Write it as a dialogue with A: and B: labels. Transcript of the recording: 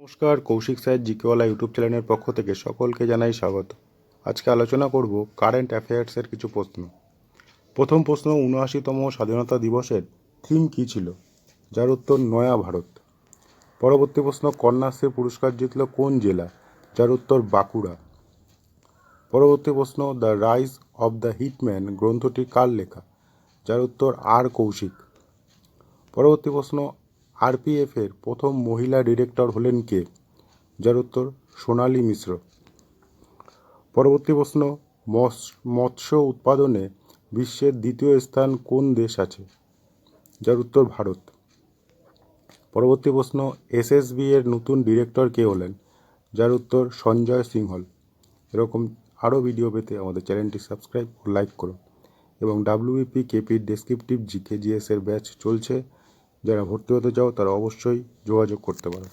A: নমস্কার, Kaushik sir জিকেওয়ালা YouTube চ্যানেলের পক্ষ থেকে সকলকে জানাই স্বাগত। আজকে আলোচনা করব কারেন্ট অ্যাফেয়ার্সের কিছু প্রশ্ন। প্রথম প্রশ্ন, উনআশিতম স্বাধীনতা দিবসের থিম কী ছিল? যার উত্তর, নয়া ভারত। পরবর্তী প্রশ্ন, কন্যাশ্রী পুরস্কার জিতল কোন জেলা? যার উত্তর, বাঁকুড়া। পরবর্তী প্রশ্ন the rise of the hitman গ্রন্থটি কার লেখা? যার উত্তর, আর কৌশিক। পরবর্তী প্রশ্ন আরপিএফ এর প্রথম মহিলা ডিরেক্টর হলেন কে? যার উত্তর সোনালী মিশ্র। পরবর্তী প্রশ্ন, মৎস- মৎস্য উৎপাদনে বিশ্বের দ্বিতীয় স্থান কোন দেশ আছে? যার উত্তর ভারত। পরবর্তী প্রশ্ন এসএসবি এর নতুন ডিরেক্টর কে হলেন? যার উত্তর সঞ্জয় সিংহল। এরকম আরও ভিডিও পেতে আমাদের চ্যানেলটি সাবস্ক্রাইব ও লাইক করুন। এবং ডাব্লিউবিপি কেপির ডেসক্রিপটিভ জিকে জিএস এর ব্যাচ চলছে। যারা ভর্তি হতে চাও তারা অবশ্যই যোগাযোগ করতে পারো।